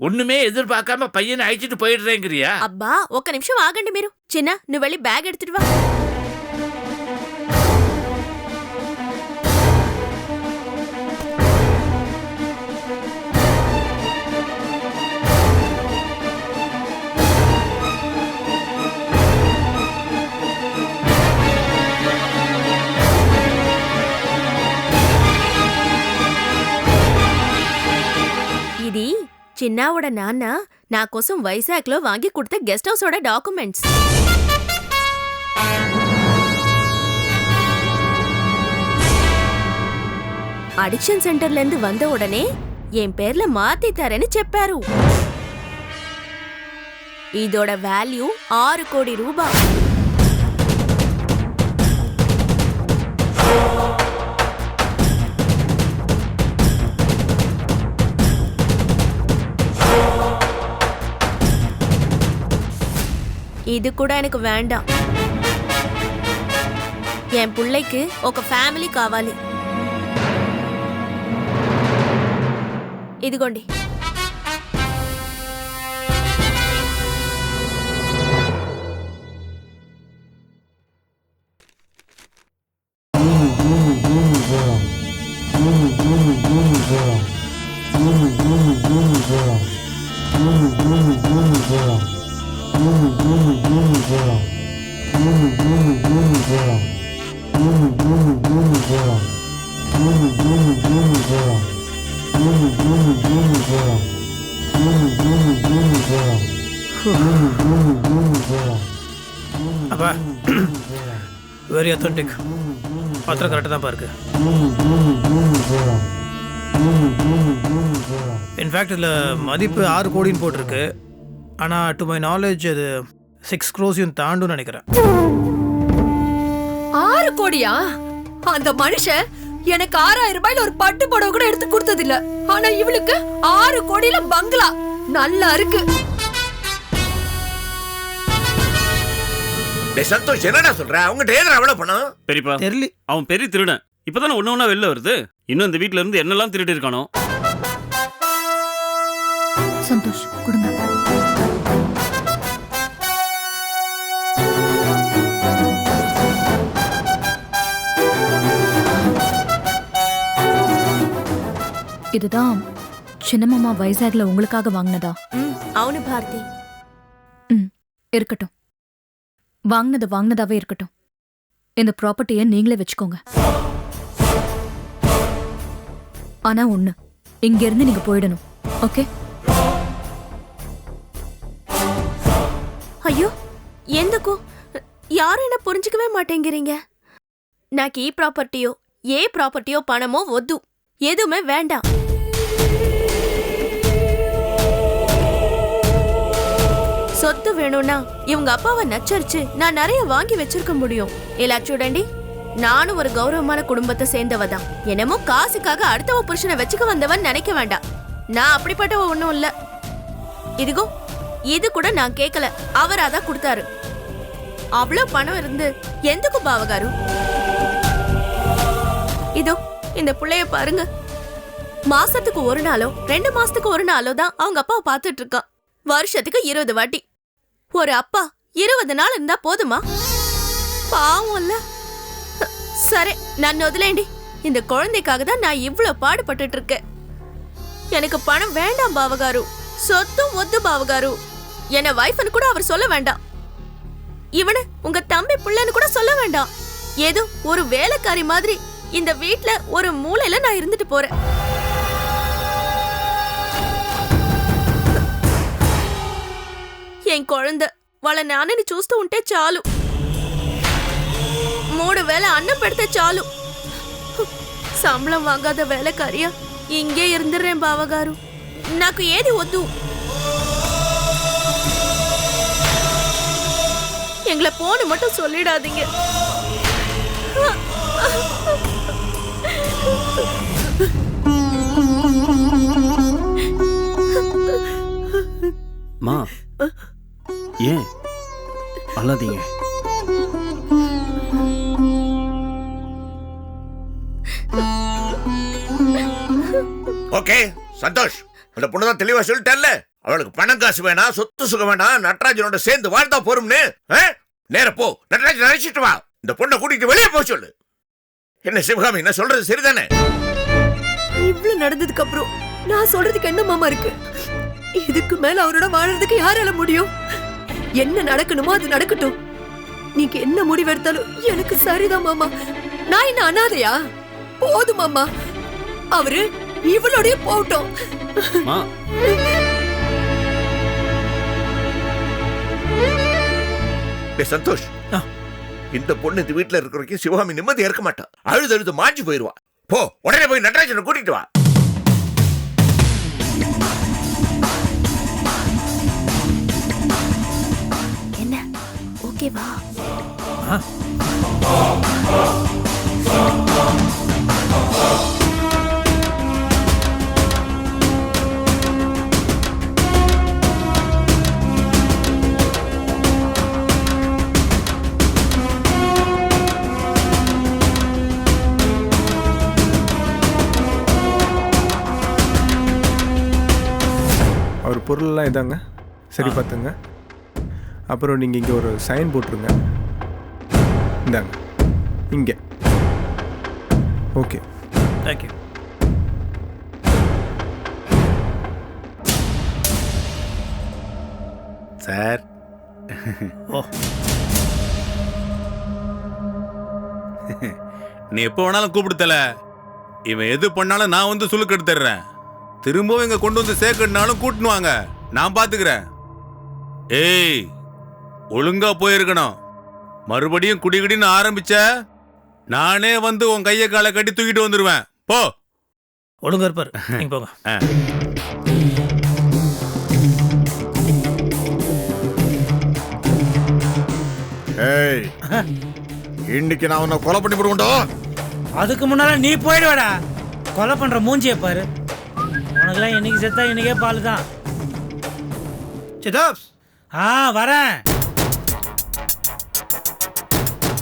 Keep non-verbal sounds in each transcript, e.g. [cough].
ஒண்ணுமே எதிர்பார்க்காம பையனை அழைச்சிட்டு போயிடுறேங்கிறியா అబ్బా ఒక్క నిమిషం ఆగండి మీరు చిన్న నువ్వు వెళ్ళి బ్యాగ్ ఎడుతుడు వా ఇది చిన్నావుడ నాన్న నా కోసం వైజాగ్లో వాంగి కుడితే గెస్ట్ హౌసోడ డాక్యుమెంట్స్. అడిక్షన్ సెంటర్లేందు వంద ఉడనే ఏం పేర్ల మాతీతారని చెప్పారు. ఇదోడ వాల్యూ ఆరు కోడి రూపాయలు ఇది కూడా ఆయనకు వేండాం என் பிள்ளைக்கு ఒక ఫ్యామిలీ కావాలి ఇదిగోండి வெரி அத்தன்டிக் பாத்திரம் கரெக்டாக தான் பாருக்கு. இன்ஃபேக்ட் இதில் மதிப்பு ஆறு கோடின்னு போட்டிருக்கு. ஆனால் டு மை நாலேஜ் அது சிக்ஸ் க்ரோஸையும் தாண்டும் நினைக்கிறேன். ஆறு கோடியா? அந்த மனுஷன் எனக்கு ஆறாயிரம் ரூபாயில ஒரு பட்டு புடவை கூட எடுத்து கொடுத்தது இல்ல ஆனா இவளுக்கு ஆறு கோடியில பங்களா. நல்லா இருக்கு. டேய் சந்தோஷ் என்னடா சொல்ற? அவங்க டேனர் அவ்வளவு பணம்? பெரியப்பா தெரியல அவன் பெரிய திருடன். இப்பதானே ஒண்ணு ஒண்ணா வெளில வருது. இன்னும் இந்த வீட்ல இருந்து என்னெல்லாம் திருடி இருக்கானோ? சந்தோஷ் கொடுங்க. இதுதான் சின்னமாமா வைசாக்ல உங்களுக்காக வாங்கினதா? ம், அவனு பாரதி இருக்கட்டும். வாங்கினது வாங்கினதாவே இருக்கட்டும். இந்த ப்ராப்பர்ட்டியை நீங்களே வச்சுக்கோங்க. ஆனா ஒண்ணு இங்க இருந்து நீங்க போயிடணும் ஓகே ஐயோ எந்தக்கோ யாரும் என்ன புரிஞ்சுக்கவே மாட்டேங்கிறீங்க. నాకు ఈ ப்ராப்பர்ட்டியோ ఏ ப்ராப்பர்ட்டியோ பணமோ ஒத்து எதுவுமே வேண்டாம். சொத்து வேணும்னா இவங்க அப்பாவை நச்சரிச்சு நான் நிறைய வாங்கி வச்சிருக்க முடியும் இல்ல చూడండి நானும் ஒரு கௌரவமான குடும்பத்தை சேர்ந்தவ தான் என்னமோ காசுக்காக அடுத்தவ புருஷனை வச்சுக்க வந்தவன் நினைக்க வேண்டாம் நான் அப்படிப்பட்டவ ஒண்ணும் இல்ல இதுகோ இது கூட நான் கேட்கல அவர் அதான் கொடுத்தாரு அவ்வளவு பணம் இருந்து எந்துக்கு பாவகாரு இதோ இந்த புள்ளைய பாருங்க மாசத்துக்கு ஒரு நாளோ ரெண்டு மாசத்துக்கு ஒரு நாளோ தான் அவங்க அப்பாவை பார்த்துட்டு இருக்கான் வருஷத்துக்கு இருபது வாட்டி ஒரு அப்பா இருபது நாள் இருந்தா போதுமா? பாவம்ல. சரி நான் முதலேண்டி இந்த குழந்தைக்காக தான் நான் இவ்வளோ பாடுபட்டுட்டு இருக்கேன் எனக்கு பணம் வேண்டாம் பாவகாரு. சொத்தும் ஒத்து பாவகாரு. என்ன வைஃப்னு கூட அவர் சொல்ல வேண்டாம். இவனு உங்க தம்பி பிள்ளைன்னு கூட சொல்ல வேண்டாம். ஏதோ ஒரு வேலைக்காரி மாதிரி இந்த வீட்ல ஒரு மூலையில நான் இருந்துட்டு போறேன். ఎన్ కొళంద వాళ్ళ నాన్నని చూస్తూ ఉంటే చాలు మూడు వేల అన్నం పెడితే చాలు సంబళం వాగాద వేలకారియా ఇంగే ఇరుందిరేం బావగారు నాకు ఏది వద్దు எங்களை போன மட்டும் சொல்லிடாதீங்க அழாதீங்க ஓகே சந்தோஷ். அந்த பொண்ணு தான் தெளிவா சொல்லிட்டேன்ல. அவளுக்கு பணம் காசு வேணாம் சொத்து சுகம் வேணாம் நடராஜனோட சேர்ந்து வாழ்ந்தா போரும்னு. ஆ? நேர போ. நடராஜன் அழைச்சிட்டு வா. இந்த பொண்ணை கூட்டிட்டு வெளியே போக சொல்லு. என்ன சிவகாமி என்ன சொல்றது சரிதானே? இவ்ளோ நடந்ததுக்கு அப்புறம் நான் சொல்றதுக்கு என்ன மாமா இருக்கு? இதுக்கு மேல அவரோட வாழறதுக்கு யாரால முடியும்? என்ன நடக்கணுமோ அது நடக்கட்டும். நீங்க என்ன முடிவெடுத்தாலும் எனக்கு சரிதான் மாமா. நான் என்ன அனாதையா? போதும் மாமா. அவரு இவளோடய போகட்டும். மா. டேய் சந்தோஷ். இந்த பொண்ணு இந்த வீட்டுல இருக்கிற வரைக்கும் சிவகாமி நிம்மதியா இருக்க மாட்டா. அழுது அழுது மாஞ்சி போயிருவா. போ உடனே போய் நடராஜனை கூட்டிட்டு வா. ஓகேவா அவர் பொருளெல்லாம் இதாங்க. சரி பார்த்துங்க. அப்புறம் நீங்கள் இங்கே ஒரு சைன் போட்டுருங்க. இந்தாங்க. இங்கே. ஓகே தேங்க்யூ சார் ஓ. [laughs] நீ எப்போ வேணாலும் கூப்பிடுத்தல. இவன் எது பண்ணாலும் நான் வந்து சுலுக்கு எடுத்துடுறேன். திரும்பவும் இங்க கொண்டு வந்து சேர்க்கணுனாலும் கூட்டின்னு வாங்க. நான் பாத்துக்கிறேன். ஏய் ஒழுங்கா போயிருக்கணும். மறுபடியும் குடிகுடின்னு ஆரம்பிச்ச நானே வந்து உன் கையை காலை கட்டி தூக்கிட்டு வந்துருவேன். போ. ஒழுங்கா இருப்பார். [laughs] நீங்க போங்க. ஆ. ஏய் இன்னைக்கு நான் உன்னை கொலை பண்ணி போடுவோண்டோ அதுக்கு முன்னால நீ போயிடுவாடா. கொலை பண்ற மூஞ்சிய பாரு. உனக்கெல்லாம் இன்னைக்கு செத்தா இன்னைக்கே பால் தான் சிதாப்ஸ். ஆ வரேன்.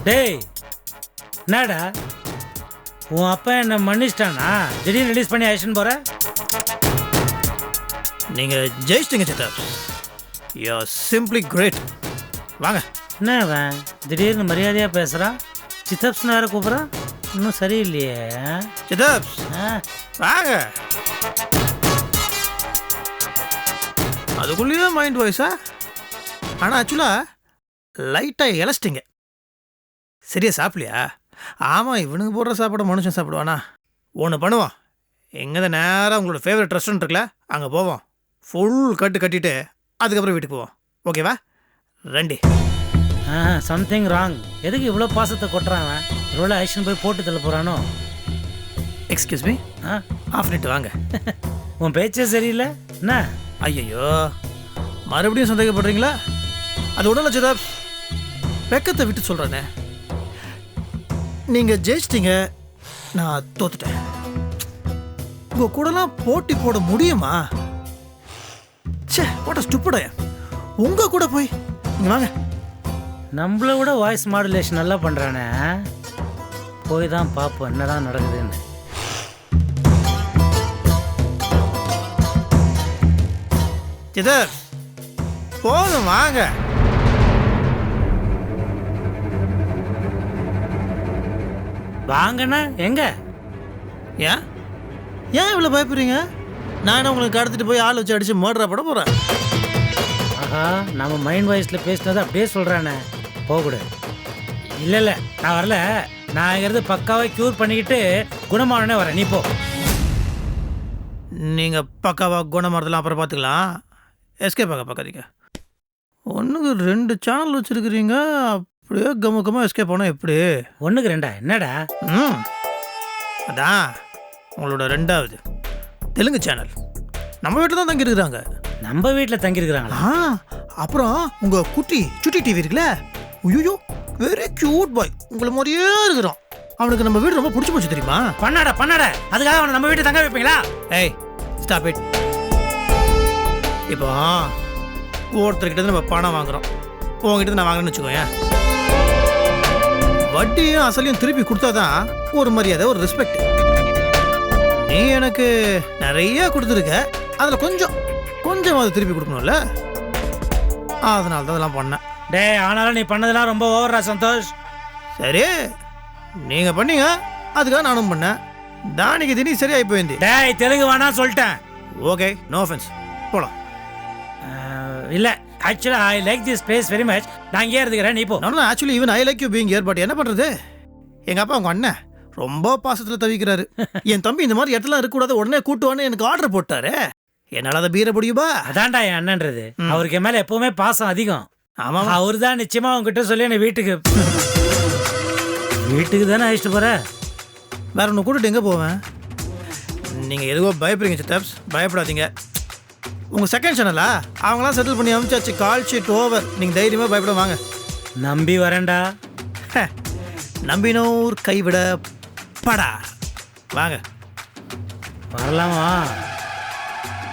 டேய் என்னடா? உன் அப்பா என்ன மன்னிச்சிட்டானா? திடீர்னு ரிலீஸ் பண்ணி ஆக்ஷன் போற? நீங்க ஜெயிச்சிட்டீங்க சிதாப்ஸ் யூ சிம்பிளி கிரேட் வாங்க. என்ன அவன்? திடீர்னு மரியாதையா பேசுறான் சித்தப்ஸ்னு வேற கூப்பிட்றான் இன்னும் சரியில்லையே. சிதாப்ஸ் ஆ. வாங்க. அதுக்குள்ளேயே மைண்ட் வாய்ஸா ஆனால் ஆக்சுவலாக லைட்டாக இழைச்சிட்டிங்க சரியா சாப்பிடலையா? ஆமாம் இவனுக்கு போடுற சாப்பாடு மனுஷன் சாப்பிடுவானா? ஒன்று பண்ணுவோம். எங்கே தான் நேராக உங்களோட ஃபேவரட் ரெஸ்டாரண்ட் இருக்குல்ல அங்கே போவோம். ஃபுல் கட்டு கட்டிட்டு அதுக்கப்புறம் வீட்டுக்கு போவோம். ஓகேவா ரெண்டி. ஆ சம்திங் ராங் எதுக்கு இவ்வளோ பாசத்தை கொட்டுறான் அவன்? இவ்வளோ ஆக்ஷன் போய் போட்டு தள்ள போறானோ? எக்ஸ்கியூஸ் மீ ஆ? ஆஃப் பண்ணிட்டு வாங்க. [laughs] உன் பேச்சே சரியில்லை. என்ன? ஐயையோ. மறுபடியும் சந்தேகப்படுறீங்களா? அது உடனே சிதாப் வெக்கத்தை விட்டு சொல்கிறேனே நீங்கள் ஜெயிச்சிட்டீங்க நான் தோத்துட்டேன். உங்கள் கூடலாம் போட்டி போட முடியுமா? ச்சே போட்ட ஸ்டுப்பட உங்கள் கூட போய் இங்கே வாங்க. நம்மள விட வாய்ஸ் மாடுலேஷன் நல்லா பண்றானே. போய் தான் பார்ப்போம் என்னதான் நடக்குதுன்னு. சிதர் போதும் வாங்க. வாங்கண்ணா எங்க? ஏன் ஏன் இவ்வளோ பயப்படுறீங்க? நான் என்ன உங்களுக்கு கடத்திட்டு போய் ஆள் வச்சு அடிச்சு மர்டரா பட போகிறேன் ஆஹா நம்ம மைண்ட் வாய்ஸ்ல பேசினது அப்படியே சொல்றானே. போகக்கூடாது இல்ல இல்ல நான் வரல. நான் இங்கிறது பக்காவா கியூர் பண்ணிக்கிட்டு குணமானே வரேன். நீ போ. நீங்கள் பக்காவாக குணமாறதெல்லாம் அப்புறம் பார்த்துக்கலாம். எஸ்கேப் ஆக பார்க்காதீங்க ஒன்றுக்கு ரெண்டு சேனல் வச்சுருக்கிறீங்க. அப்படியே கம கமாக எஸ்கேப் போனால் எப்படி? ஒண்ணுக்கு ரெண்டா? என்னடா? ம். அதான் உங்களோட ரெண்டாவது தெலுங்கு சேனல் நம்ம வீட்டில் தான் தங்கியிருக்கிறாங்க. நம்ம வீட்டுல தங்கி இருக்கிறாங்களா ஆ அப்புறம் உங்கள் குட்டி சுட்டி டிவி இருக்குல்ல? ஐயோ வெரி க்யூட் பாய் உங்களை மாதிரியே இருக்கிறான். அவனுக்கு நம்ம வீடு ரொம்ப பிடிச்சி போச்சு தெரியுமா? பண்ணாடா பண்ணாடா. அதுக்காக அவனை நம்ம வீட்டுல தங்க வைப்பீங்களா? ஏய் ஸ்டாப் இட் இப்போ ஒருத்தர்கிட்ட நம்ம பணம் வாங்குறோம். உங்ககிட்ட நான் வாங்குறேன்னு வச்சுக்கோயேன். வட்டியும் அசலையும் திருப்பி கொடுத்தாதான் ஒரு மரியாதை ஒரு ரெஸ்பெக்ட் நீ எனக்கு நிறைய கொடுத்துருக்க. அதில் கொஞ்சம் கொஞ்சம் அதை திருப்பி கொடுக்கணும்ல? அதனால தான் அதெல்லாம் பண்ணேன். டேய் ஆனாலும் நீ பண்ணதெல்லாம் ரொம்ப ஓவரா சந்தோஷ். சரி நீங்கள் பண்ணீங்க. அதுக்காக நானும் பண்ணேன். தானிக்கு தினி சரியாகி போயிருந்து. டேய் தெலுங்கு வேணாம் சொல்லிட்டேன். Okay no offense. போகலாம் இல்ல. Actually I like this place very much நான் இங்கே இருந்துக்கிறேன். நீ போ. Actually even I like you being here but என்ன பண்ணுறது எங்கள் அப்பா உங்கள் அண்ணன் ரொம்ப பாசத்தில் தவிக்கிறாரு. [laughs] என் தம்பி இந்த மாதிரி இடத்துல இருக்கக்கூடாது. உடனே கூட்டுவான்னு எனக்கு ஆர்டர் போட்டாரு. என்னால் அதை பீர முடியுமா அதான்டா என் அண்ணன்றது. அவருக்கு என் மேல எப்பவுமே பாசம் அதிகம். ஆமாம் அவர் தான் நிச்சயமா உங்ககிட்ட சொல்லி என்ன வீட்டுக்கு வீட்டுக்கு தானே அழைச்சிட்டு போற? வேற ஒன்று கூட்டிட்டு எங்கே போவேன்? நீங்கள் எதுவோ பயப்படுறீங்க சித்தப்ஸ் பயப்படாதீங்க. உங்கள் செகண்ட் சேனலா அவங்களாம் செட்டில் பண்ணி அனுப்பிச்சாச்சு கால் ஷீட் ஓவர் நீங்கள் தைரியமாக பயப்பட வாங்க. நம்பி வரேன்டா. நம்பினோர் கைவிட படா. வாங்க. வரலாமா?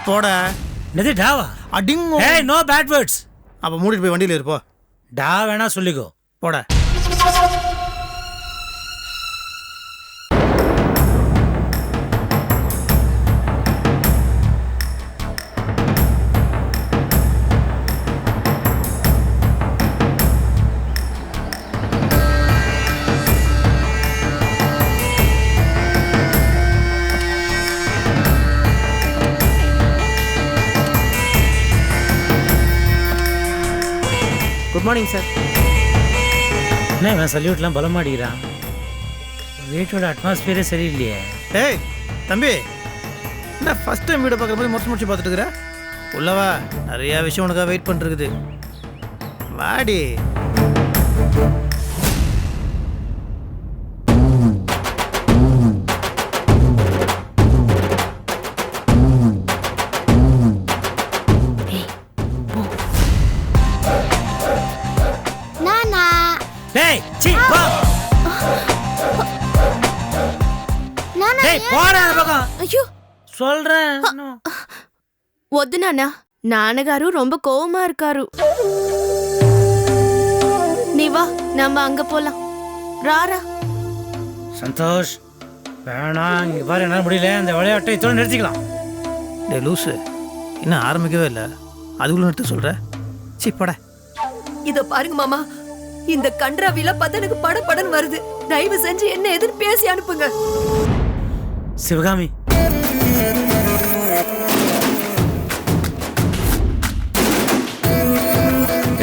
போட. என்னது டாவா? அடிங் ஏய் நோ பேட் வேர்ட்ஸ் அப்போ மூடிட்டு போய் வண்டியில் இருப்போ டா வேணா சொல்லிக்கோ. போட. மார்னிங் சார் என்ன இவன் சல்யூட்லாம் பலமாடிக்கிறான்? வீட்டோட அட்மாஸ்பியரே சரியில்லையே. ஏய் தம்பி என்ன ஃபர்ஸ்ட் டைம் வீடை பார்க்குற மாதிரி முடிச்சு முடிச்சு பார்த்துட்டு இருக்கிற? உள்ளவா நிறைய விஷயம் உனக்காக வெயிட் பண்ணிருக்குது வாடி. వద్దు నాన్న నాన్నగారు ரொம்ப கோவமா இருக்காரு நீ வா நம்ம அங்க போலாம் ராரா சந்தோஷ் வேணாம் இங்க பாரு என்னால முடியல அந்த விளையாட்டை இத்தோட நிறுத்திக்கலாம் டே லூசு இன்னும் ஆரம்பிக்கவே இல்லை அதுக்குள்ள நிறுத்த சொல்கிற சி பட இத பாருங்க மாமா இந்த கன்றாவில பார்த்தா எனக்கு பட படன்னு வருது தயவு செஞ்சு என்ன எதுன்னு பேசி அனுப்புங்க சிவகாமி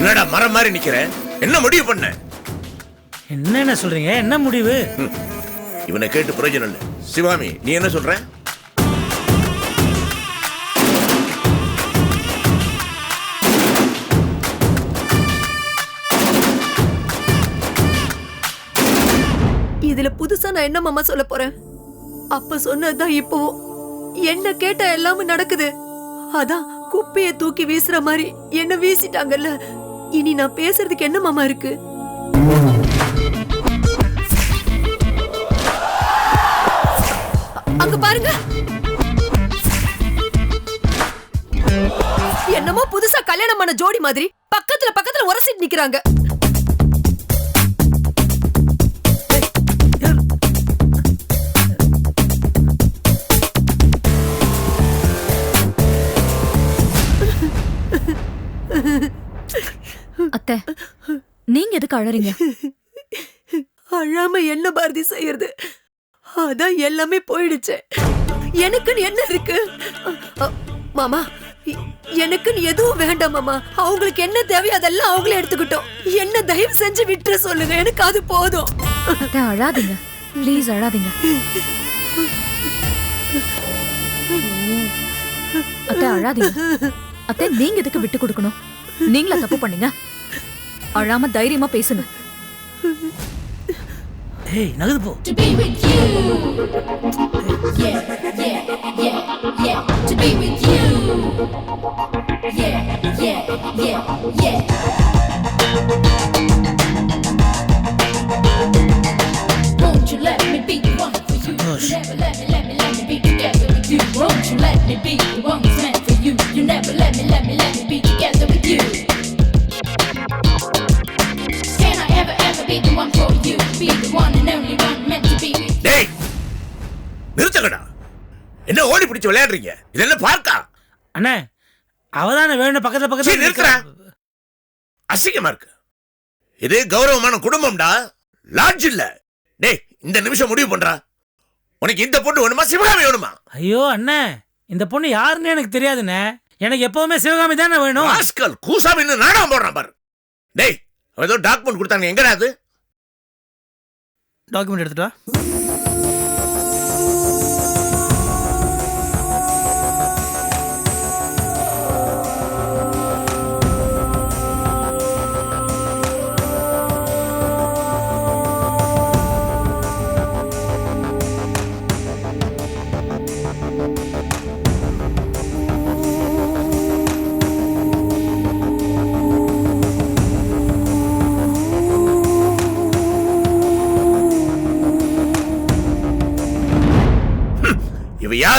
என்னடா மரம் மாதிரி நிக்கிற? என்ன முடிவு பண்ண? என்னென்ன சொல்றீங்க? என்ன முடிவு? இவனை கேட்டு பிரயோஜனம் இல்லை. சிவாமி நீ என்ன சொல்ற? இதுல புதுசா நான் என்ன மாமா சொல்ல போறேன்? அப்ப சொன்னதுதான் இப்போவும் என்ன கேட்ட எல்லாமே நடக்குது. அதான் குப்பைய தூக்கி வீசுற மாதிரி என்ன வீசிட்டாங்கல்ல. இனி நான் பேசுறதுக்கு என்ன மாமா இருக்கு? அங்க பாருங்க. என்னமோ புதுசா கல்யாணம் பண்ண ஜோடி மாதிரி. பக்கத்துல பக்கத்துல உரசிட்டு நிக்கிறாங்க. அத்தை. நீங்க எதுக்கு அழறீங்க? அழாம என்ன பாரதி செய்யறது? அதான் எல்லாமே போயிடுச்சு. எனக்குன்னு என்ன இருக்கு? மாமா எனக்குன்னு எதுவும் வேண்டாம் மாமா. அவங்களுக்கு என்ன தேவையோ அதெல்லாம் அவங்களே எடுத்துக்கிட்டோம். என்ன தயவு செஞ்சு விட்டுற சொல்லுங்க. எனக்கு அது போதும். அழாதீங்க. ப்ளீஸ் அழாதீங்க. அத்தை அழாதீங்க. அத்தை நீங்க எதுக்கு விட்டு கொடுக்கணும்? நீங்களா தப்பு பண்ணீங்க? அழாம தைரியமா பேசுங்க. ஏய் நகது போ. பக்கத்துல பக்கத்துல நிறுத்துறா. இருக்கா. அசிங்கமா இருக்கு. இது கௌரவமான குடும்பம்டா. லாட்ஜ் இல்ல. டேய் இந்த நிமிஷம் முடிவு பண்றா. உனக்கு இந்த பொண்ணு வேணுமா? சிவகாமி வேணுமா? ஐயோ அண்ணே இந்த பொண்ணு யாருன்னு எனக்கு தெரியாதுண்ணே. எனக்கு எப்பவுமே சிவகாமி தானே வேணும். ராஸ்கல் கூசாமின்னு நாடகம் போடுறான் பாரு. டேய் அவன் ஏதோ டாக்குமெண்ட் கொடுத்தாங்க எங்கடா அது? டாக்குமெண்ட் எடுத்துட்டா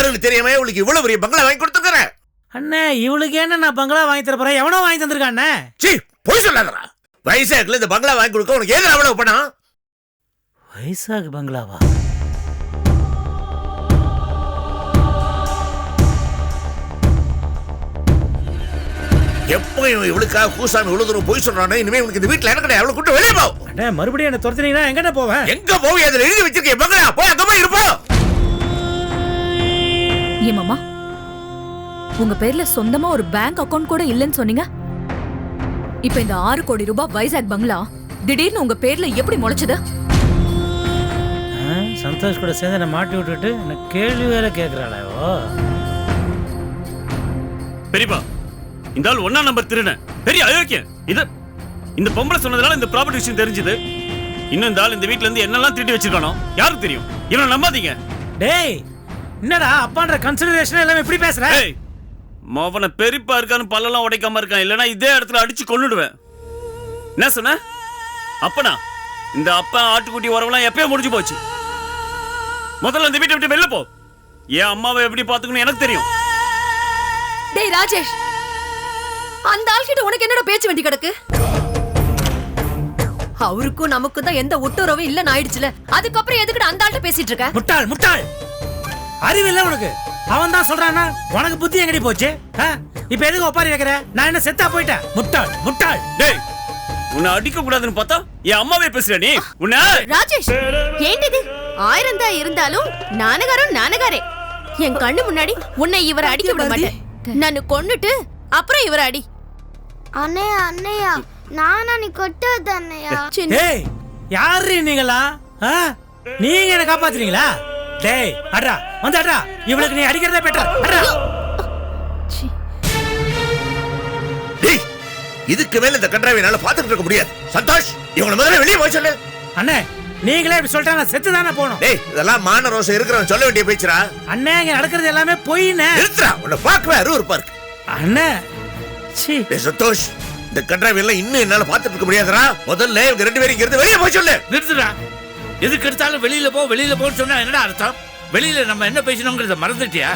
யாருன்னு தெரியாம இவளுக்கு இவ்வளவு பெரிய பங்களா வாங்கி கொடுத்துக்கிறேன் அண்ணே இவளுக்கு என்ன நான் பங்களா வாங்கி தர போறேன் எவனோ வாங்கி தந்திருக்கான் அண்ணே? சீ பொய் சொல்லாதடா. வைசாக்குல இந்த பங்களா வாங்கி கொடுக்க உனக்கு ஏது அவ்வளவு பணம்? வைசாக் பங்களாவா? எப்போ இவன் இவளுக்காக கூசாமி இவ்வளவு தூரம் பொய் சொல்றானே இனிமே உனக்கு இந்த வீட்டுல எனக்கு எவ்வளவு கூட்டு வெளியே போ. அண்ணே மறுபடியும் என்ன துரத்துனீங்கன்னா எங்கண்ணே போவேன்? எங்க போய் அதுல எழுதி வச்சிருக்கேன் பங்களா? போய் அங்க போய் இருப்போம் ஏன் மாமா? உங்க பேர்ல சொந்தமா ஒரு பேங்க் அக்கவுண்ட் கூட இல்லைன்னு சொன்னீங்க? இப்ப இந்த ஆறு கோடி ரூபாய் வைசாக் பங்களா திடீர்னு உங்க பேர்ல எப்படி முளைச்சது? சந்தோஷ் கூட சேர்ந்து என்னை மாட்டி விட்டுட்டு எனக்கு கேள்வி வேற கேட்குறாளோ பெரியப்பா இந்த ஆள் ஒன்னா நம்பர் திருன பெரிய அயோக்கியம் இது இந்த பொம்பளை சொன்னதுனால இந்த ப்ராப்பர்ட்டி விஷயம் தெரிஞ்சது. இன்னும் இந்த ஆள் இந்த வீட்ல இருந்து என்னெல்லாம் திருடி வச்சிருக்கானோ யாருக்கு தெரியும்? இவனை நம்பாதீங்க. டேய் என்னடா அப்பான்ற கன்சிடரேஷன் எல்லாமே இப்படி பேசுற? ஏய் மோவனை பெரியப்பா இருக்கான்னு பல்லெல்லாம் உடைக்காம இருக்கான். இல்லைன்னா இதே இடத்துல அடிச்சு கொன்னுடுவேன். என்ன சொன்ன? அப்பனா? இந்த அப்பா ஆட்டுக்குட்டி உறவெல்லாம் எப்பயோ முடிஞ்சு போச்சு. முதல்ல இந்த வீட்டை விட்டு வெளில போ. என் அம்மாவை எப்படி பாத்துக்கணும் எனக்கு தெரியும். டேய் ராஜேஷ். அந்த ஆள்கிட்ட உனக்கு என்னடா பேச்சு வண்டி கிடக்கு? அவருக்கும் நமக்கும் தான் எந்த ஒட்டுறவும் இல்லன்னு ஆயிடுச்சுல. அதுக்கப்புறம் எதுக்குடா அந்த ஆள்கிட்ட பேசிட்டு இருக்க? முட்டாள் முட்டாள். அறிவில்ல உனக்கு. அவன் தான் சொல்றானா உனக்கு புத்தி எங்கடி போச்சு? ஆ? இப்ப எதுக்கு ஒப்பாரி வைக்கிற? நான் என்ன செத்தா போயிட்டேன்? முட்டாள் முட்டாள். டேய் உன்னை அடிக்க கூடாதுன்னு பார்த்தா என் அம்மாவே பேசுற நீ? உன்னை? ராஜேஷ் ஏண்டிது? ஆயிரம் தான் இருந்தாலும் நானகாரம் நானகாரே. என் கண்ணு முன்னாடி உன்னை இவரை அடிக்க விட மாட்டேன். நான் கொன்னுட்டு அப்புறம் இவரை அடி. அண்ணையா அண்ணையா? நானா நீ கொட்டது அண்ணையா? ஏய் யாரு நீங்களா ஆ? நீங்க என்ன காப்பாத்துறீங்களா? டேய் அட்ரா வந்து அட்ரா இவளுக்கு நீ அடிக்கிறதே பெட்டர் அட்ரா டேய் இதுக்கு மேல இந்த கன்றாவை என்னால பாத்துட்டு இருக்க முடியாது. சந்தோஷ் இவங்களை முதல்ல வெளியே போய் சொல்லு. அண்ணே நீங்களே இப்படி சொல்லிட்டா நான் செத்து தானே போகணும்? டேய் இதெல்லாம் மான ரோசம் இருக்கிறவன் சொல்ல வேண்டிய பேச்சுடா. அண்ணே இங்க நடக்கிறது எல்லாமே பொய்னே. நிறுத்துறா உன்னை பார்க்கவே அருவருப்பா இருக்கு. அண்ணே சீ. டேய் சந்தோஷ் இந்த கன்றாவை எல்லாம் இன்னும் என்னால பாத்துட்டு இருக்க முடியாதுடா. முதல்ல இவங்க ரெண்டு பேரும் இங்க இருந்து வெளியே போய் சொல்லு. நிறுத்துடா. எதுக்கு எடுத்தாலும் வெளியில போ வெளியில போன்னு சொன்னா என்னடா அர்த்தம்? வெளியில நம்ம என்ன பேசணுங்கிறத மறந்துட்டியா?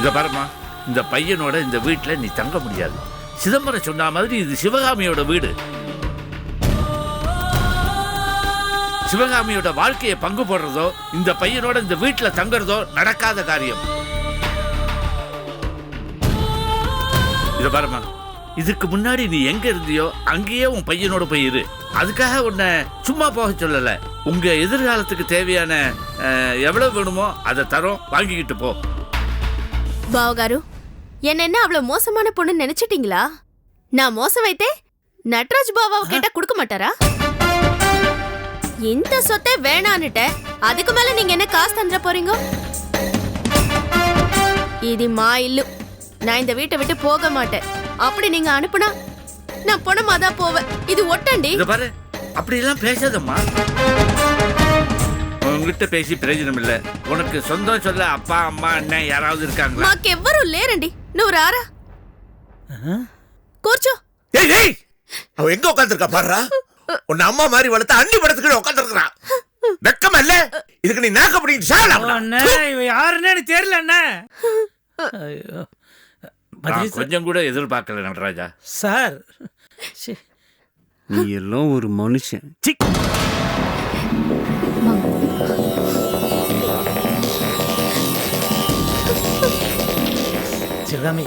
இத பாருமா இந்த பையனோட இந்த வீட்டில் நீ தங்க முடியாது. சிதம்பரம் சொன்ன மாதிரி இது சிவகாமியோட வீடு. சிவகாமியோட வாழ்க்கையை பங்கு போடுறதோ இந்த பையனோட இந்த வீட்டில் தங்குறதோ நடக்காத காரியம். இதை பாருமா இதுக்கு முன்னாடி நீ எங்க இருந்தியோ அங்கேயே உன் பையனோட போயிரு அதுக்காக உன்னை சும்மா போக சொல்லல. உங்க எதிர்காலத்துக்கு தேவையான எவ்வளவு வேணுமோ அதை தரோம். வாங்கிக்கிட்டு போ. பாவகாரு என்ன என்ன அவ்வளவு மோசமான பொண்ணு நினைச்சிட்டீங்களா? நான் மோசம் வைத்தேன் நட்ராஜ் பாபாவை கேட்டா கொடுக்க மாட்டாரா? இந்த சொத்தை வேணான்னுட்ட அதுக்கு மேல நீங்க என்ன காசு தந்துட போறீங்க? இது மா இல்லு. நான் இந்த வீட்டை விட்டு போக மாட்டேன். அப்படி நீங்க அனுப்புனா நான் பணமா தான் போவேன் இது ஒட்டண்டி இத பாரு அப்படி எல்லாம் பேசாதம்மா உங்ககிட்ட பேசி பிரயோஜனம் இல்ல உனக்கு சொந்தம் சொல்ல அப்பா அம்மா அண்ணன் யாராவது இருக்காங்களா మాకెవ్వరూ లేరండి నువ్వు రారా కూర్చో ஏய் ஏய் அவ எங்க உட்காந்துருக்கா பாருடா உன்னை அம்மா மாதிரி வளர்த்த அண்ணி படத்துக்கு உட்காந்துருக்கான் வெக்கமா இல்ல இதுக்கு நீ நாக்க பிடிக்கிட்டு சாகலாம் அண்ணே இவ யாருன்னே எனக்கு தெரியல அண்ணே ஐயோ நான் பத்ரி சார். கொஞ்சம் கூட எதிர்பார்க்கல நடராஜா சார் ச்சீ. நீ எல்லாம் ஒரு மனுஷன். சி. சிவகாமி.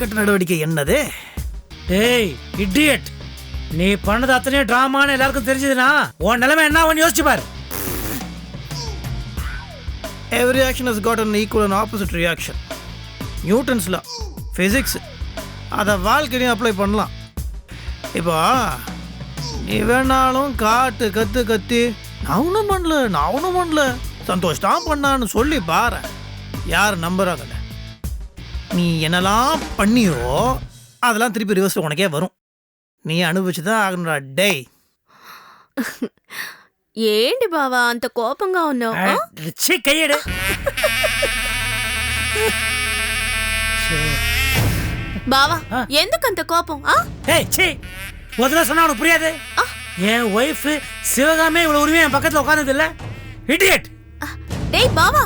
கட்ட நடவடிக்கை என்னது? டேய் இடியட் நீ பண்ணது அத்தனையும் ட்ராமான்னு எல்லாருக்கும் தெரிஞ்சதுன்னா உன் நிலைமை என்ன ஆகும்னு யோசிச்சு பாரு. Every action has got an equal and opposite reaction. Newton's law physics அதை வாழ்க்கையிலையும் அப்ளை பண்ணலாம். இப்போ நீ வேணாலும் காட்டு கத்து கத்தி நான் ஒன்றும் பண்ணல நான் ஒன்றும் பண்ணல சந்தோஷ் தான் பண்ணான்னு சொல்லி பாரு யார் நம்புறாங்கல்ல நீ என்னெல்லாம் பண்ணியோ அதெல்லாம் திருப்பி ரிவர்ஸ் உனக்கே வரும் நீ அனுபவிச்சு தான் ஆகணும்டா டேய் ఏంటి బావా అంత కోపంగా ఉన్నావు ఆ? ச்சீ கையெடு బావా ఎందుకంత కోపం ఆ? ஏய் ச்சீ முதல்ல சொன்னா உனக்கு புரியாது என் ஒய்ஃப் சிவகாமே இவ்வளவு உரிமையா என் பக்கத்துல உட்கார்ந்தது இல்ல இடியட் டேய் బావా